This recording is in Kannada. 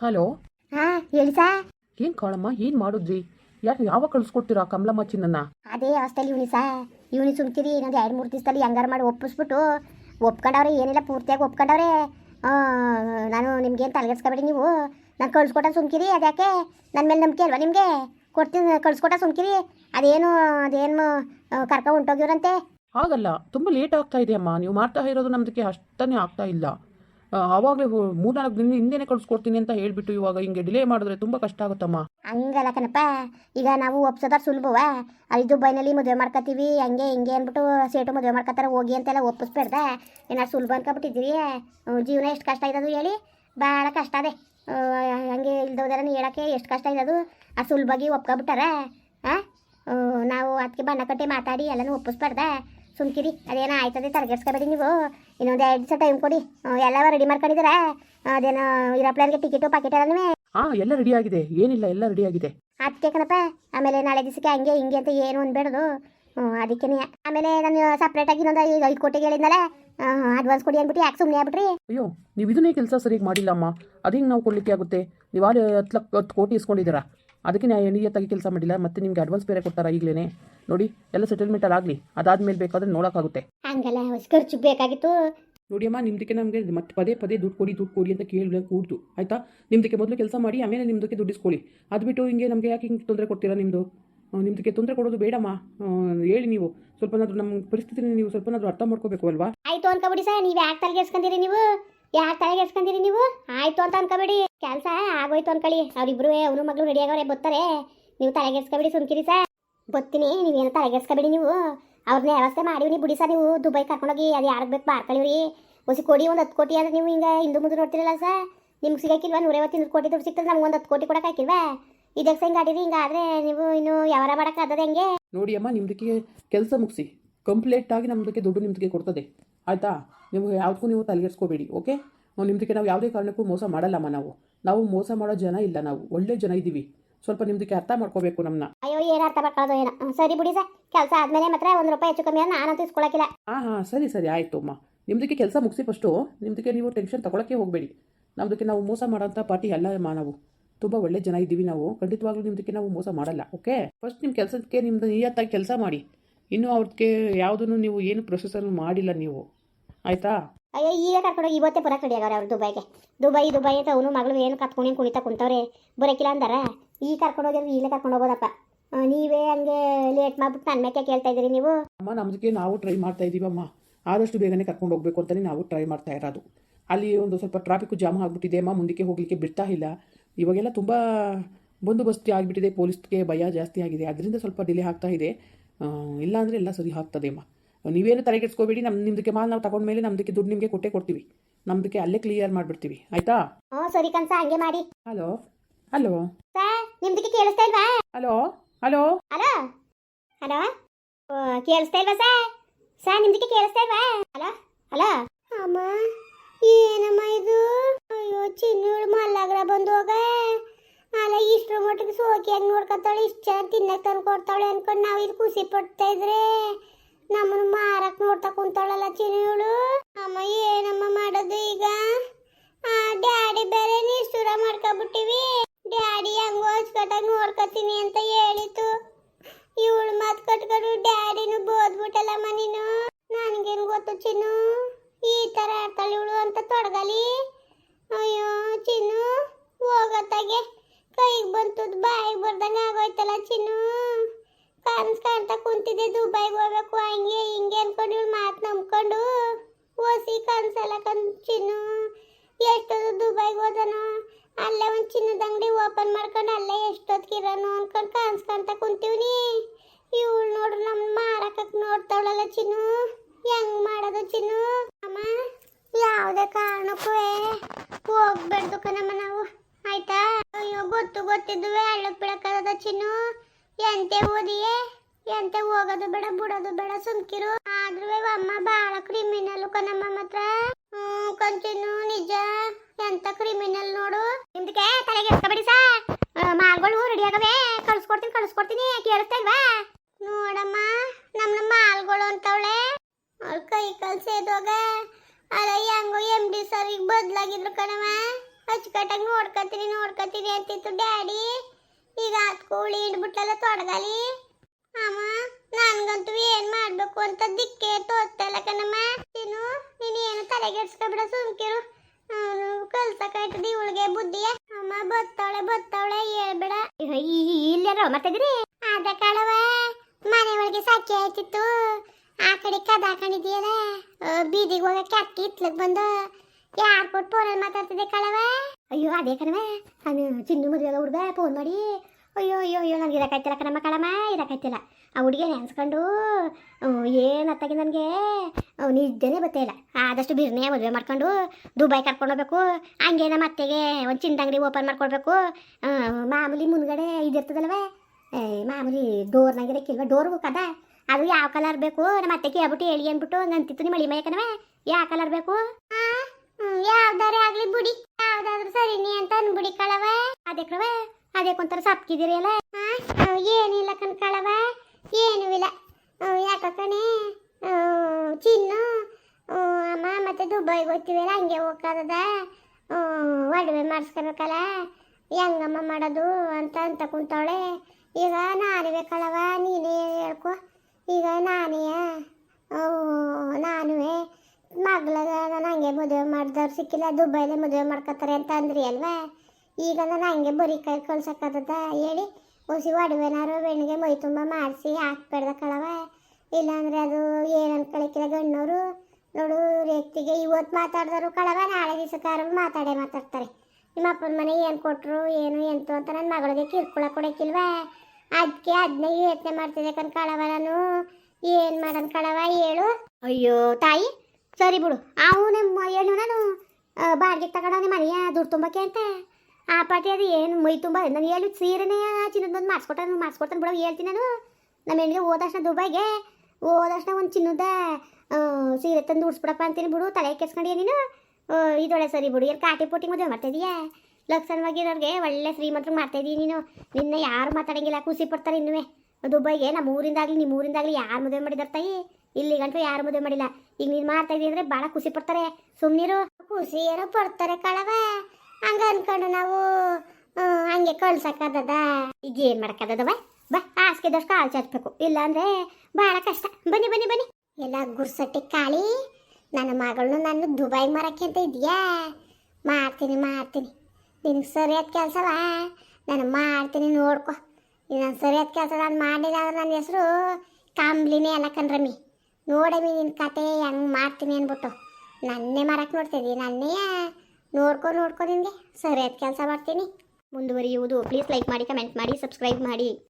ಹಲೋ? ಹಾ ಹೇಳಿ ಸಾ. ಏನು ಕಾಳಮ್ಮ ಏನು ಮಾಡಿದ್ರಿ? ಯಾಕೆ ಯಾವಾಗ ಕಳಿಸ್ಕೊಡ್ತೀರಾ ಕಮಲಮ್ಮ ಚಿನ್ನನ್ನ ಅದೇ ಅವಸ್ಥೆಲಿ ಇವನಿ ಸಾ. ಇವನಿ ಸುಮ್ಕಿರಿ ಇನ್ನೊಂದು ಎರಡು ಮೂರು ದಿವಸದಲ್ಲಿ ಹೆಂಗಾರು ಮಾಡಿ ಒಪ್ಪಿಸ್ಬಿಟ್ಟು ಒಪ್ಕೊಂಡವ್ರೆ ಏನಿಲ್ಲ ಪೂರ್ತಿಯಾಗಿ ಒಪ್ಕೊಂಡವ್ರೆ. ನಾನು ನಾನು ನಿಮ್ಗೇನು ತಲೆಗೆಡ್ಸ್ಕೊಬೇಡಿ ನೀವು. ನಾನು ಕಳ್ಸ್ಕೊಟ್ಟ ಸುಮ್ಕಿರಿ ಅದ್ಯಾಕೆ? ನನ್ನ ಮೇಲೆ ನಂಬಿಕೆ ಅಲ್ವಾ ನಿಮಗೆ? ಕೊಡ್ತೀನಿ ಕಳ್ಸ್ಕೊಟ್ಟ ಸುಮ್ಕಿರಿ. ಅದೇನು ಅದೇನು ಕರ್ಕ ಹೊಂಟೋಗಿವ್ರಂತೆ? ಆಗಲ್ಲ ತುಂಬ ಲೇಟ್ ಆಗ್ತಾ ಇದೆ ಅಮ್ಮ. ನೀವು ಮಾಡ್ತಾ ಇರೋದು ನಮ್ದಕ್ಕೆ ಅಷ್ಟನೇ ಆಗ್ತಾ ಇಲ್ಲ. ಆವಾಗಲೇ ಮೂರ್ನಾಲ್ಕು ದಿನ ಹಿಂದೆನೇ ಕಳಿಸ್ಕೊಡ್ತೀನಿ ಅಂತ ಹೇಳ್ಬಿಟ್ಟು ಇವಾಗ ಹಿಂಗೆ ಡಿಲೇ ಮಾಡಿದ್ರೆ ತುಂಬ ಕಷ್ಟ ಆಗುತ್ತಮ್ಮ. ಹಂಗಲ್ಲ ಕಣಪ್ಪ. ಈಗ ನಾವು ಒಪ್ಸೋದಾರ ಸುಲಭವ ಅಲ್ಲಿ ದುಬೈನಲ್ಲಿ ಮದುವೆ ಮಾಡ್ಕೋತೀವಿ ಹಂಗೆ ಹಿಂಗೆ ಅಂದ್ಬಿಟ್ಟು ಸೇಟು ಮದುವೆ ಮಾಡ್ಕೊತಾರೆ ಹೋಗಿ ಅಂತೆಲ್ಲ ಒಪ್ಪಿಸ್ಬೇಡ್ದ ಏನಾರು ಸುಲಭ ಅನ್ಕೊಬಿಟ್ಟಿದ್ದೀವಿ. ಜೀವನ ಎಷ್ಟು ಕಷ್ಟ ಇದ್ದದು ಹೇಳಿ. ಭಾಳ ಕಷ್ಟ ಅದೇ. ಹಂಗೆ ಇಲ್ದೋದಾರ ಹೇಳೋಕ್ಕೆ ಎಷ್ಟು ಕಷ್ಟ ಇದ್ದದು ಆ ಸುಲಭವಾಗಿ ಒಪ್ಕೊಬಿಟ್ಟಾರ ಹಾಂ ನಾವು ಅದಕ್ಕೆ ಬಣ್ಣ ಕಟ್ಟಿ ಮಾತಾಡಿ ಎಲ್ಲನೂ ಒಪ್ಪಿಸ್ಬಾರ್ದ ಸುಮ್ಕಿರಿ ಅದೇನೋ ಆಯ್ತದೆ ತಲೆಗೆಡ್ಸ್ಕೊಬೇಡಿ ನೀವು. ಇನ್ನೊಂದು ಎರಡು ದಿವಸ ಟೈಮ್ ಕೊಡಿ. ಎಲ್ಲ ರೆಡಿ ಮಾಡ್ಕೊಂಡಿದ್ದೀರಾ? ಅದೇನೋ ಇರೋಪ್ಲೇನ್ಗೆ ಟಿಕೆಟು ಪಾಕೆಟ್ ಎಲ್ಲ ಹಾಂ ಎಲ್ಲ ರೆಡಿ ಆಗಿದೆ. ಏನಿಲ್ಲ ಎಲ್ಲ ರೆಡಿ ಆಗಿದೆ. ಅದಕ್ಕೆ ಕಣಪ್ಪ ಆಮೇಲೆ ನಾಳೆ ದಿವಸಕ್ಕೆ ಹಂಗೆ ಹಿಂಗೆ ಅಂತ ಏನು ಅನ್ಬೇಡದು. ಹ್ಞೂ ಅದಕ್ಕೇನೆ. ಆಮೇಲೆ ನಾನು ಸಪ್ರೇಟಾಗಿ ಇನ್ನೊಂದು ಈಗ ಐದು ಕೋಟಿಗೆ ಹೇಳಿದ್ನಲ್ಲ ಅಡ್ವಾನ್ಸ್ ಕೊಡಿ ಅಂದ್ಬಿಟ್ಟು ಯಾಕೆ ಸುಮ್ಮನೆ ಆಗ್ಬಿಟ್ರಿ? ಅಯ್ಯೋ ನೀವು ಇದನ್ನೇ ಕೆಲಸ ಸರಿಯಾಗಿ ಮಾಡಿಲ್ಲಮ್ಮ ಅಮ್ಮ. ಹಿಂಗೆ ನಾವು ಕೊಡಲಿಕ್ಕೆ ಆಗುತ್ತೆ? ನೀವು ಅಲ್ಲಿ ಹತ್ತು ಲಕ್ಷ ಹತ್ತು ಕೋಟಿ ಇಸ್ಕೊಂಡಿದ್ದೀರಾ? ಅದಕ್ಕೆ ನಾನು ನಿಯತ್ತಾಗಿ ಕೆಲಸ ಮಾಡಿಲ್ಲ ಮತ್ತೆ ನಿಮಗೆ ಅಡ್ವಾನ್ಸ್ ಬೇರೆ ಕೊಡ್ತಾರಾ ಈಗಲೇ ನೋಡಿ ಎಲ್ಲ ಸೆಟಲ್ಮೆಂಟಲ್ಲಿ ಆಗಲಿ ಅದಾದ್ಮೇಲೆ ಬೇಕಾದ್ರೆ ನೋಡೋಕ್ಕಾಗುತ್ತೆ. ಹಂಗಲ್ಲ ಹೊಸ ಖರ್ಚು ಬೇಕಾಗಿತ್ತು. ನೋಡಿಯಮ್ಮ ನಿಮ್ದಕ್ಕೆ ನಮಗೆ ಮತ್ತೆ ಪದೇ ಪದೇ ದುಡ್ಡು ಕೊಡಿ ದುಡ್ಡು ಕೊಡಿ ಅಂತ ಕೇಳಿ ಕೂಡ್ತು ಆಯ್ತಾ? ನಿಮ್ದಕ್ಕೆ ಮೊದಲು ಕೆಲಸ ಮಾಡಿ ಆಮೇಲೆ ನಿಮ್ದಕ್ಕೆ ದುಡ್ಡು ಇಸ್ಕೊಳ್ಳಿ. ಅದು ಬಿಟ್ಟು ಹಿಂಗೆ ನಮಗೆ ಯಾಕೆ ಹಿಂಗೆ ತೊಂದರೆ ಕೊಡ್ತೀರಾ ನಿಮ್ಮದು ನಿಮ್ದಕ್ಕೆ ತೊಂದರೆ ಕೊಡೋದು ಬೇಡಮ್ಮ. ಹೇಳಿ ನೀವು. ಸ್ವಲ್ಪನಾದ್ರೂ ನಮ್ಮ ಪರಿಸ್ಥಿತಿನ ನೀವು ಸ್ವಲ್ಪನಾದ್ರೂ ಅರ್ಥ ಮಾಡ್ಕೋಬೇಕು ಅಲ್ವಾ? ಆಯ್ತು ಅನ್ಕೋಬಿಡಿ ಸರ್ ನೀವು ಯಾಕೆ ತಲೆಗೆಡ್ಸ್ಕೊಂಡಿರಿ ನೀವು. ಯಾಕೆ ತಲೆಗೆಡ್ಸ್ಕೊಂಡಿರಿ ನೀವು? ಆಯ್ತು ಅಂತ ಅನ್ಕೋಬೇಡಿ. ಕೆಲಸ ಆಗೋಯ್ತು ಅನ್ಕೊಳ್ಳಿ. ಅವ್ರಿಬ್ರು, ಅವನು ಮಗಳು ರೆಡಿ ಆಗವ್ರೆ ಬರ್ತಾರೆ ನೀವು ತಲೆಗೆಡ್ಸ್ಕೊಬೇಡಿ ಸುಮ್ಕಿರಿ ಸರ್ ಬರ್ತೀನಿ ನೀವೇನು ತಲೆಗೆಡ್ಸ್ಕೊಬೇಡಿ ನೀವು? ಅವ್ರನ್ನ ವ್ಯವಸ್ಥೆ ಮಾಡಿವ್ರಿ ಬಿಡಿ ಸರ್ ನೀವು. ದುಬೈ ಕರ್ಕೊಂಡೋಗಿ, ಅದು ಯಾರಿಗೆ ಬೇಕು ಮಾರ್ಕೊಳ್ಳಿವ್ರಿ ಹೊಸಿ ಕೊಡಿ ಒಂದು ಹತ್ತು ಕೋಟಿ ಆದರೆ ನೀವು ಹಿಂಗೆ ಹಿಂದೆ ಮುಂದೆ ನೋಡ್ತಿರಲ್ಲ ಸರ್ ನಿಮ್ಗೆ ಸಿಗಕ್ಕಿಲ್ವಾ? ನೂರೈವತ್ತು ಕೋಟಿ ದುಡ್ಡು ಸಿಗ್ತದೆ, ನಮ್ಗೆ ಒಂದು ಹತ್ತು ಕೋಟಿ ಕೊಡಕ್ಕೆ ಹಾಕಿಲ್ವಾ? ಇದಕ್ಕೆ ಹಿಂಗೆ ಆಡಿರಿ? ಹಿಂಗಾದ್ರೆ ನೀವು ಇನ್ನು ವ್ಯವಹಾರ ಅದ ಹೆಂಗೆ? ನೋಡಿ ಅಮ್ಮ, ನಿಮ್ದಕ್ಕೆ ಕೆಲಸ ಮುಗಿಸಿ. ಕಂಪ್ಲೀಟ್ ಆಗಿ ನಮ್ದಕ್ಕೆ ದುಡ್ಡು ನಿಮ್ದಕ್ಕೆ ಕೊಡ್ತದೆ. ಆಯಿತಾ? ನೀವು ಯಾವುದಕ್ಕೂ ನೀವು ತಲೆಗೆಡ್ಸ್ಕೋಬೇಡಿ ಓಕೆ? ನಿಮ್ದಕ್ಕೆ ನಾವು ಯಾವುದೇ ಕಾರಣಕ್ಕೂ ಮೋಸ ಮಾಡಲ್ಲಮ್ಮ ನಾವು. ನಾವು ಮೋಸ ಮಾಡೋ ಜನ ಇಲ್ಲ ನಾವು. ಒಳ್ಳೆ ಜನ ಇದ್ದೀವಿ ಸ್ವಲ್ಪ ನಿಮ್ದಕ್ಕೆ ಅರ್ಥ ಮಾಡ್ಕೋಬೇಕು ನಮ್ಮನ್ನ ಅಯ್ಯೋ ಏನು ಅರ್ಥ ಮಾಡ್ಕೊಳ್ಳೋದು ಏನೋ? ಸರಿ ಬಿಡಿ ಸರ್. ಕೆಲಸ ಆದಮೇಲೆ ಮಾತ್ರ ಒಂದು ರೂಪಾಯಿ ಹೆಚ್ಚು ಕಮ್ಮಿ ನಾನು ಇಸ್ಕೊಳಕಿಲ್ಲ ಹಾಂ ಹಾಂ ಸರಿ ಸರಿ ಆಯಿತು ಅಮ್ಮ. ನಿಮ್ದಕ್ಕೆ ಕೆಲಸ ಮುಗಿಸಿ ಫಸ್ಟು ನಿಮ್ದಕ್ಕೆ ನೀವು ಟೆನ್ಷನ್ ತಗೊಳಕ್ಕೆ ಹೋಗಬೇಡಿ. ನಮ್ದಕ್ಕೆ ನಾವು ಮೋಸ ಮಾಡೋಂಥ ಪಾರ್ಟಿ ಅಲ್ಲ ಅಮ್ಮ ನಾವು. ತುಂಬ ಒಳ್ಳೆ ಜನ ಇದ್ದೀವಿ ನಾವು. ಖಂಡಿತವಾಗ್ಲೂ ನಿಮ್ದಕ್ಕೆ ನಾವು ಮೋಸ ಮಾಡಲ್ಲ ಓಕೆ? ಫಸ್ಟ್ ನಿಮ್ಮ ಕೆಲಸಕ್ಕೆ ನಿಮ್ಮದು ನಿಯತ್ತಾಗಿ ಕೆಲಸ ಮಾಡಿ. ಇನ್ನೂ ಅವ್ರಿಗೆ ಯಾವುದನ್ನು ನೀವು ಏನು ಪ್ರೊಸೆಸನ್ನು ಮಾಡಿಲ್ಲ ನೀವು. ಆಯಿತಾ? ಅಯ್ಯೋ ಈಗ ಕರ್ಕೊಂಡೋಗಿ ಇವತ್ತೇ ಬರಕ್ಕೆ ರೆಡಿ ಆಗವ್ರೆ ಅವ್ರು ದುಬೈಗೆ. ದುಬೈ ದುಬೈ ಅಂತ ಅವನು ಮಗಳು ಏನು ಕತ್ಕೊಂಡು ಕುಣಿತಾ ಕುಂತವ್ರೆ ಬರೋಕಿಲ್ಲ ಅಂದಾರ? ಈಗ ಕರ್ಕೊಂಡು ಹೋಗಿದ್ರೆ ಈಗಲೇ ಕರ್ಕೊಂಡು ಹೋಗೋದಪ್ಪ ನೀವೇ ಹಂಗೆ ಲೇಟ್ ಮಾಡ್ಬಿಟ್ಟು ನನ್ನ ಮೇಕೆ ಕೇಳ್ತಾ ಇದ್ದೀರಿ ನೀವು? ಅಮ್ಮ ನಮ್ದಕ್ಕೆ ನಾವು ಟ್ರೈ ಮಾಡ್ತಾ ಇದ್ದೀವಮ್ಮ ಆದಷ್ಟು ಬೇಗನೆ ಕರ್ಕೊಂಡು ಹೋಗ್ಬೇಕು ಅಂತಲೇ ನಾವು ಟ್ರೈ ಮಾಡ್ತಾ ಇರೋದು. ಅಲ್ಲಿ ಒಂದು ಸ್ವಲ್ಪ ಟ್ರಾಫಿಕ್ ಜಾಮ್ ಆಗಿಬಿಟ್ಟಿದೆ ಅಮ್ಮ ಮುಂದಕ್ಕೆ ಹೋಗಲಿಕ್ಕೆ ಬಿಡ್ತಾ ಇಲ್ಲ. ಇವಾಗೆಲ್ಲ ತುಂಬ ಬಂದೋಬಸ್ತಿ ಆಗಿಬಿಟ್ಟಿದೆ ಪೊಲೀಸ್ಗೆ ಭಯ ಜಾಸ್ತಿ ಆಗಿದೆ. ಅದರಿಂದ ಸ್ವಲ್ಪ ಡಿಲೇ ಆಗ್ತಾ ಇದೆ. ಇಲ್ಲಾಂದರೆ ಎಲ್ಲ ಸರಿ ಆಗ್ತದೆ ಅಮ್ಮ. ನೀವೇನು ತಲೆಗೆಡ್ಸ್ಕೋಬೇಡಿ ನಮ್ಮ ನಿಮ್ದಕ್ಕೆ ಮಾಲ್ ನಾವು ತಗೊಂಡ ಮೇಲೆ ನಮ್ದಕ್ಕೆ ದುಡ್ಡು ನಿಮಗೆ ಕೊಟ್ಟೆ ಕೊಡ್ತೀವಿ. ನಮ್ದಕ್ಕೆ ಅಲ್ಲೇ ಕ್ಲಿಯರ್ ಮಾಡಿಬಿಡ್ತೀವಿ. ಆಯ್ತಾ? ಹ್ಞೂ ಸರಿ ಕನ್ಸ ಹಂಗೆ ಮಾಡಿ. ಹಲೋ? ಹಲೋ? ಸರ್ ನಿಮ್ದಕ್ಕೆ ಕೇಳಿಸ್ತಾ ಇಲ್ವಾ? ಹಲೋ? ಹಲೋ? ಹಲೋ? ಹಲೋ? ಓ, ಕೇಳಿಸ್ತಾ ಇಲ್ವಾ ಸರ್ ಸರ್ ನಿಮ್ದಕ್ಕೆ ಕೇಳಿಸ್ತಾ ಇಲ್ವಾ? ಹಲೋ? ಹಲೋ? ಅಮ್ಮ ಏನಮ್ಮ ಇದು? ಅಯ್ಯೋ ಚಿನ್ನೂರು ಮಲ್ಲಾಗ್ರ ಬಂದು ಹೋಗ. ಅಲ್ಲ ಇಷ್ಟರ ಮಟ್ಟಿಗೆ ಸೋಕಿಯಾಗಿ ನೋಡ್ಕೊತಾಳೆ ಇಷ್ಟು ಚೆನ್ನಾಗಿ ತಿನ್ನಕ್ಕೆ ತಂದು ಕೊಡ್ತಾಳೆ ಅನ್ಕೊಂಡು ನಾವು ಇದು ಖುಷಿ ಪಡ್ತಾ ಇದ್ರೆ. ನಮ್ಮನ್ನು ಮಾರಕ್ ನೋಡ್ತಾ ಕುಂತಾಳಲ್ಲ ಚಿರಿಯೋಳು. ಅಮ್ಮ, ಏನಮ್ಮ ಮಾಡೋದು ಈಗ? ಡ್ಯಾಡಿ ಬೇರೆ ನಿಷ್ಠುರ ಮಾಡ್ಕೊಬಿಟ್ಟಿವಿ. ಡ್ಯಾಡಿ ಹೆಂಗೋ ಅಚ್ಕಟ್ಟಾಗಿ ನೋಡ್ಕೊತೀನಿ ಅಂತ ಹೇಳಿತು. ಇವಳು ಮಾತು ಕಟ್ಕೊಂಡು ಡ್ಯಾಡಿನು ಬೋದ್ಬಿಟ್ಟಲ್ಲಮ್ಮ ನೀನು? ನನಗೇನು ಗೊತ್ತು ಚಿನ್ನು? ಈ ಥರ ಆಡ್ತಾಳೆ ಇವಳು ಅಂತ ತೊಡಗಲಿ? ಅಯ್ಯೋ, ಚಿನ್ನು, ಹೋಗತ್ತಾಗೆ. ಕೈಗೆ ಬಂತು ಬಾಯಿಗೆ ಬರ್ದಂಗೆ ಆಗೋಯ್ತಲ್ಲ ಚಿನ್ನು? ಕನ್ಸ್ ಅಂತ ಕುಂತಿದ್ದೆ, ದುಬೈಗೆ ಹೋಗ್ಬೇಕು, ಹಂಗೆ ಹಿಂಗೆ ಅನ್ಕೊಂಡು ಇವಳು ಮಾತು ನಂಬ್ಕೊಂಡು ಓಸಿ ಕನ್ಸಲ್ಲ ಕಣ್ ಚಿನ್ನು. ಎಷ್ಟೊತ್ತು ದುಬೈಗೆ ಹೋದನು, ಅಲ್ಲೇ ಒಂದು ಚಿನ್ನದ ಅಂಗಡಿ ಓಪನ್ ಮಾಡ್ಕೊಂಡು ಅಲ್ಲೇ ಎಷ್ಟೊತ್ತಿಗಿರೋನು ಅನ್ಕೊಂಡು ಕಾಣಿಸ್ಕೊಂತ ಕುಂತೀವ್ನಿ ಇವಳು ನೋಡ್ರಿ ನಮ್ಮ ಮಾರಕಕ್ಕೆ ನೋಡ್ತಾವಳಲ್ಲ ಚಿನ್ನು. ಹೆಂಗ್ ಮಾಡೋದು ಚಿನ್ನು? ಅಮ್ಮ, ಯಾವುದೇ ಕಾರಣಕ್ಕೂ ಹೋಗ್ಬೇಡ್ದು ಕಣಮ್ಮ ನಾವು. ಆಯ್ತಾ? ಅಯ್ಯೋ, ಗೊತ್ತು, ಗೊತ್ತಿದ್ದುವೆ ಅಳ್ಳಕ್ ಬಿಡಕ್ಕದ ಚಿನ್ನು. ಎಂತೆ ಓದಿಯೇ? ಎಂತೆ ಹೋಗೋದು ಬೇಡ, ಬಿಡೋದು ಬೇಡ, ಸುಮ್ಕಿರು. ಆದ್ರೂ ಅಮ್ಮ ಬಹಳ ಕ್ರಿಮಿನಲ್ ಕಣಮ್ಮ ಮಾತ್ರ. ಹ್ಮ್, ಕಂಚಿನ್ನು ನಿಜ. ಎಂತ ಕ್ರಿಮಿನಲ್ ನೋಡು. ನಿಮ್ದಕ್ಕೆ ತಲೆಗೆ ಎಸ್ಕೊಬೇಡಿ ಸಾ. ಮಾಲ್ಗಳು ರೆಡಿ ಆಗವೆ. ಕಳ್ಸ್ಕೊಡ್ತೀನಿ ಕಳ್ಸ್ಕೊಡ್ತೀನಿ, ಕೇಳಿಸ್ತಾ ಇಲ್ವಾ? ನೋಡಮ್ಮ ನಮ್ಮ ನಮ್ಮ ಮಾಲ್ಗಳು ಅಂತವಳೆ. ಅವ್ಳ ಕೈ ಕಾಲು ಸೇದೋಗ ಅಲ್ಲ ಹೆಂಗೋ ಎಂ ಡಿ ಸರಿಗೆ ಬದ್ಲಾಗಿದ್ರು ಕಣವ ಅಚ್ಚುಕಟ್ಟಾಗಿ ನೋಡ್ಕೊತೀನಿ ನೋಡ್ಕೊತೀನಿ ಅಂತಿತ್ತು ಡ್ಯಾಡಿ. ಈಗ ಕೂಳಿ ಇಡ್ಬಿಟ್ಟಲ್ಲ ತೊಡಗಲಿ? ಅಮ್ಮ, ನನ್ಗಂತೂ ಏನ್ ಮಾಡ್ಬೇಕು ಅಂತ ದಿಕ್ಕೆ ತೋರ್ತಲ್ಲ ಕಣಮ್ಮ. ನೀನು ನೀನೇನು ತಲೆಗೆಡ್ಸ್ಕೊಬಿಡ ಸುಮ್ಕಿರು. ಅವನು ಕಲ್ಸಕ್ಕಾಯ್ತದ ಇವಳಿಗೆ ಬುದ್ಧಿಯ. ಅಮ್ಮ, ಬತ್ತಾವಳೆ, ಬತ್ತವಳೆ, ಹೇಳ್ಬೇಡ. ಇಲ್ಲಾರ ಮತ್ತದ್ರಿ ಅದ ಕಳವ ಮನೆ ಒಳಗೆ ಸಾಕಿ ಆಯ್ತಿತ್ತು. ಆ ಕಡೆ ಕದ ಹಾಕೊಂಡಿದ್ಯಲ್ಲ ಬೀದಿಗೆ ಹೋಗಕ್ಕೆ ಅಕ್ಕಿ ಇತ್ಲಕ್ ಬಂದು. ಯಾರು ಕೊಟ್ಟು ಫೋನಲ್ಲಿ ಮಾತಾಡ್ತಿದ್ದೆ ಕಳವ ಅಯ್ಯೋ, ಅದೇ ಕಣವ ನಾನು ಚಿನ್ನು ಮದುವೆ ಹುಡುಗ ಫೋನ್ ಮಾಡಿ ಅಯ್ಯೋ ಅಯ್ಯೋ ಅಯ್ಯೋ ನನಗೆ ಇರಕೈತಿಲ್ಲ ಕಣಮ್ಮ ಕಳಮ್ಮ ಇರಕಾಯ್ತಿಲ್ಲ ಆ ಹುಡುಗಿ ನೆನ್ಸ್ಕೊಂಡು ಏನು ಅತ್ತಾಗಿ ನನಗೆ? ನಿದ್ದೆನೇ ಬತ್ತೇ ಇಲ್ಲ. ಆದಷ್ಟು ಬಿರ್ನೇ ಮದುವೆ ಮಾಡ್ಕೊಂಡು ದುಬೈ ಕರ್ಕೊಂಡು ಹೋಗ್ಬೇಕು. ಹಂಗೆ ನಮ್ಮ ಅತ್ತೆಗೆ ಒಂದು ಚಿಂತ ಅಂಗಡಿ ಓಪನ್ ಮಾಡ್ಕೊಡ್ಬೇಕು. ಮಾಮೂಲಿ ಮುಂದ್ಗಡೆ ಇದಿರ್ತದಲ್ವ ಏ, ಮಾಮೂಲಿ ಡೋರ್ನಾಗ ಇರಕ್ಕಿಲ್ವ ಡೋರ್ ಕದ ಅದು? ಯಾವ ಕಲರ್ ಬೇಕು? ನಮ್ಮ ಅತ್ತೆ ಕೇಳ್ಬಿಟ್ಟು ಹೇಳಿ ಅಂದ್ಬಿಟ್ಟು ಅಂತಿತ್ತು ನಿಮ್ಮ ಮಳಿ ಮೈಕನವೆ ಯಾವ ಕಲರ್ ಬೇಕು? ಯಾವ್ದಾರೆ ಆಗಲಿ ಬಿಡಿ. ಯಾವ್ದಾದ್ರು ಸರಿನಿ ಅಂತ ಅನ್ಬಿಡಿ ಕಳವ ಅದೇ ಕಳವ ಅದೇ ಕೊಂತರ ಸಪ್ಕಿದಿರಿ ಅಲ್ಲ ಆ, ಏನಿಲ್ಲ ಕಣ್ಕಾಳವ ಏನು ಇಲ್ಲ. ಯಾಕ ಕಣೆ ಚಿನ್ನು ಅಮ್ಮ ಮತ್ತೆ ದುಬೈಗೆ ಹೋಗ್ತೀವಲ್ಲ ಹಂಗೆ ಹೋಗ್ಕದ ಒಡವೆ ಮಾಡಿಸ್ಕೊಬೇಕಲ್ಲ? ಹೆಂಗಮ್ಮ ಮಾಡೋದು ಅಂತ ಅಂತ ಕುಂತಾಳೆ ಈಗ ನಾನು ಬೇಕಳವ ನೀನೇ ಹೇಳ್ಕೊ. ಈಗ ನಾನೇ ನಾನುವೆ. ಮಗ್ಳಗ ನನಗೆ ಮದುವೆ ಮಾಡಿದವ್ರು ಸಿಕ್ಕಿಲ್ಲ ದುಬೈಲೇ ಮದುವೆ ಮಾಡ್ಕೊತಾರೆ ಅಂತ ಅಂದ್ರಿ ಅಲ್ವಾ? ಈಗ ನಾನು ಹಂಗೆ ಬರೀ ಕೈ ಕಳ್ಸಕ್ಕದ ಹೇಳಿ. ಹೊಸಿ ಒಡವೆನಾರು ಬೆಣ್ಣಿಗೆ ಮೈ ತುಂಬ ಮಾಡಿಸಿ ಹಾಕ್ಬೇಡ್ದ ಕಳವ. ಇಲ್ಲಾಂದ್ರೆ ಅದು ಏನು ಅನ್ಕೊಳಕ್ಕಿಲ್ಲ ಗಣ್ಣವರು ನೋಡು, ವ್ಯಕ್ತಿಗೆ ಇವತ್ತು ಮಾತಾಡಿದ್ರು ಕಳವ, ನಾಳೆ ದಿವಸಕ್ಕಾರ ಮಾತಾಡೇ ಮಾತಾಡ್ತಾರೆ. ನಿಮ್ಮ ಅಪ್ಪನ ಮನೆ ಏನು ಕೊಟ್ಟರು ಏನು ಎಂತು ಅಂತ ನನ್ನ ಮಗಳಿಗೆ ಕಿರ್ಕೊಳ ಕೊಡಕ್ಕಿಲ್ವ? ಅದಕ್ಕೆ ಅದನ್ನೇ ಯೋಚನೆ ಮಾಡ್ತಿದ್ದೆ ಕಣ್ ಕಳವ ನಾನು. ಏನು ಮಾಡೋಣ ಕಳವ, ಹೇಳು. ಅಯ್ಯೋ, ತಾಯಿ, ಸರಿ ಬಿಡು. ಅವನೇ ಹೇಳು ನಾನು ಬಾಡಿಗೆ ತಗೊಂಡವನೇ ಮನೆಯ ದುಡ್ಡು ತುಂಬಕ್ಕೆ ಅಂತ. ಆ ಪಾಟಿ ಅದು ಏನು ಮೈ ತುಂಬ ನಾನು ಹೇಳಿ ಸೀರೆನೇ ಚಿನ್ನದ ಬಂದು ಮಾಡಿಸ್ಕೊಟ್ಟಾನು ಮಾಡಿಸ್ಕೊಡ್ತಾನೆ ಬಿಡೋ, ಹೇಳ್ತೀನಿ ನಾನು. ನಮ್ಮ ಹೆಣ್ಣಿಗೆ ಹೋದಕ್ಷಣ ದುಬೈಗೆ ಹೋದಕ್ಷಣ ಒಂದು ಚಿನ್ನದ ಸೀರೆ ತಂದು ಉಡ್ಸ್ಬಿಡಪ್ಪ ಅಂತೀನಿ ಬಿಡು ತಲೆ ಕೆಸ್ಕೊಂಡಿಯ ನೀನು? ಇದೊಳೆ ಸರಿ ಬಿಡು, ಏನು ಕಾಟಿ ಪೋಟಿ ಮದುವೆ ಮಾಡ್ತಾಯಿದೀಯಾ ಲಕ್ಷಣವಾಗಿರೋರಿಗೆ ಒಳ್ಳೆ ಶ್ರೀಮಂತರು ಮಾಡ್ತಾಯಿದ್ದೀಯ ನೀನು. ನಿನ್ನ ಯಾರು ಮಾತಾಡಂಗಿಲ್ಲ, ಖುಷಿ ಪಡ್ತಾರೆ ಇನ್ನುವೇ. ದುಬೈಗೆ ನಮ್ಮ ಊರಿಂದಾಗಲಿ, ನಿಮ್ಮ ಊರಿಂದಾಗಲಿ ಯಾರು ಮದುವೆ ಮಾಡಿದಾರೆ ತಾಯಿ? ಇಲ್ಲಿ ಗಂಟು ಯಾರು ಮದುವೆ ಮಾಡಿಲ್ಲ. ಈಗ ನೀನು ಮಾಡ್ತಾ ಅಂದ್ರೆ ಭಾಳ ಖುಷಿ ಪಡ್ತಾರೆ. ಸುಮ್ಮನಿರು ಖುಷಿ ಏನೋ ಪಡ್ತಾರೆ ಕಳವ ಹಂಗ ಅನ್ಕೊಂಡು ನಾವು ಹಂಗೆ ಕಳ್ಸಕ್ಕದ ಈಗ ಏನ್ ಮಾಡಕ್ಕದ ಬಾ, ಹಾಸಿಗೆದಷ್ಟು ಕಾಲು ಚಾಚ್ಬೇಕು. ಇಲ್ಲಾಂದ್ರೆ ಬಹಳ ಕಷ್ಟ. ಬನ್ನಿ ಬನ್ನಿ ಬನ್ನಿ. ಎಲ್ಲ ಗುರ್ಸಟ್ಟಿ ಕಾಳಿ, ನನ್ನ ಮಗಳನ್ನು ನಾನು ದುಬೈ ಮರಕ್ಕೆ ಅಂತ ಇದೆಯಾ ಮಾಡ್ತೀನಿ ಮಾಡ್ತೀನಿ. ನಿನಗೆ ಸರಿಯಾದ ಕೆಲಸವಾ? ನಾನು ಮಾಡ್ತೀನಿ, ನೋಡ್ಕೊ. ನಾನು ಸರಿಯಾದ ಕೆಲಸ ನಾನು ಮಾಡಿಲ್ಲ ಅಂದ್ರೆ ನನ್ನ ಹೆಸರು ಕಾಂಬ್ಲಿನೇ ಅಲ್ಲ ಕಣ್ರಮ್ಮಿ ನೋಡಮ್ಮಿ ನಿನ್ನ ಕತೆ, ಹೆಂಗೆ ಮಾಡ್ತೀನಿ ಅಂದ್ಬಿಟ್ಟು. ನನ್ನೇ ಮರಕ್ಕೆ ನೋಡ್ತಿದ್ದೀನಿ ನನ್ನೇ ನೋಡ್ಕೊ ನೋಡ್ಕೊ ನಿಮಗೆ ಸರಿಯಾದ ಕೆಲಸ ಮಾಡ್ತೀನಿ. ಮುಂದುವರಿಯುವುದು. ಪ್ಲೀಸ್ ಲೈಕ್ ಮಾಡಿ ಕಮೆಂಟ್ ಮಾಡಿ ಸಬ್ಸ್ಕ್ರೈಬ್ ಮಾಡಿ.